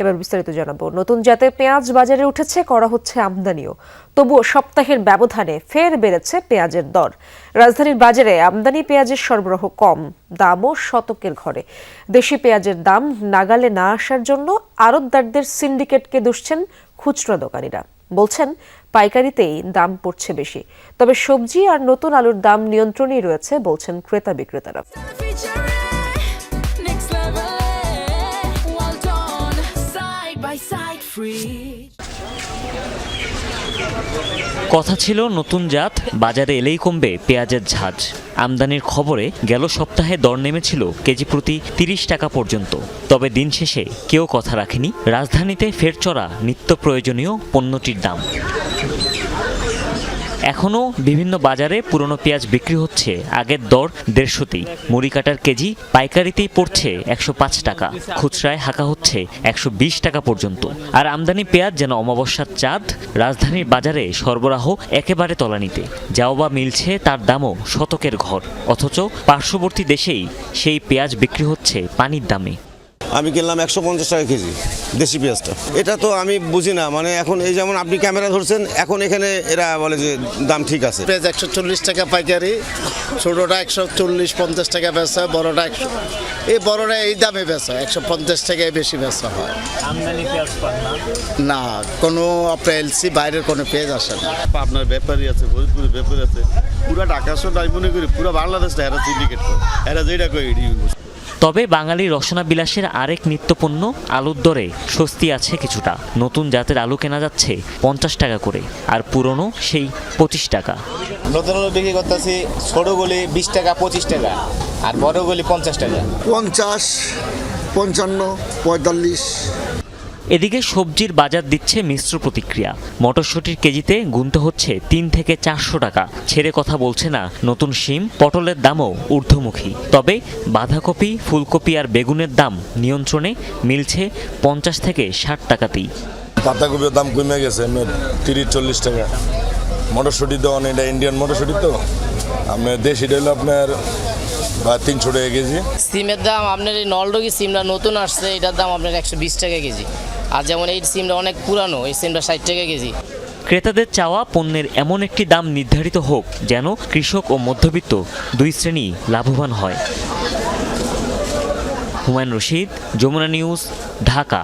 এবার বিস্তারিত জানাব। নতুন জাতের পেঁয়াজ বাজারে উঠেছে, করা হচ্ছে আমদানিও। তবুও সপ্তাহের ব্যবধানে ফের বেড়েছে পেঁয়াজের দর। রাজধানীর বাজারে আমদানি পেঁয়াজের সরবরাহ কম, দামও শতকের ঘরে। দেশি পেঁয়াজের দাম নাগালে না আসার জন্য আড়তদারদের সিন্ডিকেটকে দুষছেন খুচরা দোকানিরা। বলছেন, পাইকারিতেই দাম পড়ছে বেশি। তবে সবজি আর নতুন আলুর দাম নিয়ন্ত্রণেই রয়েছে, বলছেন ক্রেতা বিক্রেতারা। কথা ছিল নতুন জাত, বাজারে এলেই কমবে পেঁয়াজের ঝাঁজ। আমদানির খবরে গেল সপ্তাহে দর নেমেছিল কেজি প্রতি তিরিশ টাকা পর্যন্ত। তবে দিন শেষে কেউ কথা রাখেনি, রাজধানীতে ফের চড়া নিত্য প্রয়োজনীয় পণ্যটির দাম। এখনও বিভিন্ন বাজারে পুরনো পেঁয়াজ বিক্রি হচ্ছে। আগের দর দেড়শোতেই। মুড়ি কাটার কেজি পাইকারিতেই পড়ছে একশো পাঁচ টাকা। খুচরায় হাঁকা হচ্ছে একশো বিশ টাকা পর্যন্ত। আর আমদানি পেঁয়াজ যেন অমাবস্যার চাঁদ, রাজধানীর বাজারে সরবরাহ একেবারে তলানিতে। যাও বা মিলছে তার দামও শতকের ঘর। অথচ পার্শ্ববর্তী দেশেই সেই পেঁয়াজ বিক্রি হচ্ছে পানির দামে। আমি কিনলাম একশো পঞ্চাশ টাকা কেজি। দেশি পেঁয়াজটা। এটা তো আমি বুঝি না মানে এখন এই যেমন আপনি ক্যামেরা ধরছেন এখন এখানে এরা বলে যে দাম ঠিক আছে। পেঁয়াজ একশো চল্লিশ টাকা পাইকারি ছোটোটা একশো চল্লিশ পঞ্চাশ টাকা বেচা বড়টা একশো এই বড়টা এই দামে বেচা একশো পঞ্চাশ টাকায় বেশি বেচা হয়। না? কোনো আপনার এলসি বাইরের কোনো পেঁয়াজ আসে না। আপনার ব্যাপারী আছে ফরিদপুরের ব্যাপারী আছে পুরা ঢাকা শহর আমি মনে করি পুরো বাংলাদেশটা এরা সিন্ডিকেট করে। এরা যেটা করে তবে বাঙালি রসনা বিলাসের আরেক নিত্যপণ্য আলুর দরে। স্বস্তি আছে কিছুটা। নতুন জাতের আলু কেনা যাচ্ছে পঞ্চাশ টাকা করে আর পুরনো সেই পঁচিশ টাকা। নতুন আলু বিক্রি করতেছি ছোটোগুলি বিশ টাকা পঁচিশ টাকা আর বড়গুলি পঞ্চাশ টাকা। পঞ্চাশ পঞ্চান্ন পঁয়তাল্লিশ এদিকে সবজির বাজার দিচ্ছে মিশ্র প্রতিক্রিয়া। মটরশুটির কেজিতে গুনতে হচ্ছে তিন থেকে চারশো টাকা। ছেড়ে কথা বলছে না নতুন শিম পটলের দামও ঊর্ধ্বমুখী। তবে বাঁধাকপি ফুলকপি আর বেগুনের দাম নিয়ন্ত্রণে মিলছে পঞ্চাশ থেকে ষাট টাকাতেই। পাতাকপির দাম কমে গেছে তিরিশ চল্লিশ টাকা। মটরশুটি তো অনেক এটা ইন্ডিয়ান মটরশুটি তো। আপনার দেশিটা হলো আপনার বা তিনশো টাকা কেজি। সিমের দাম আপনার এই নলডগি সিমটা নতুন আসছে এটার দাম আপনার একশো বিশ টাকা কেজি। আর যেমন এই সিমটা অনেক পুরানো, এই সিমটা ষাট টাকা কেজি। ক্রেতাদের চাওয়া পণ্যের এমন একটি দাম নির্ধারিত হোক যেন কৃষক ও মধ্যবিত্ত দুই শ্রেণি লাভবান হয়। হুমায়ুন রশিদ, যমুনা নিউজ, ঢাকা।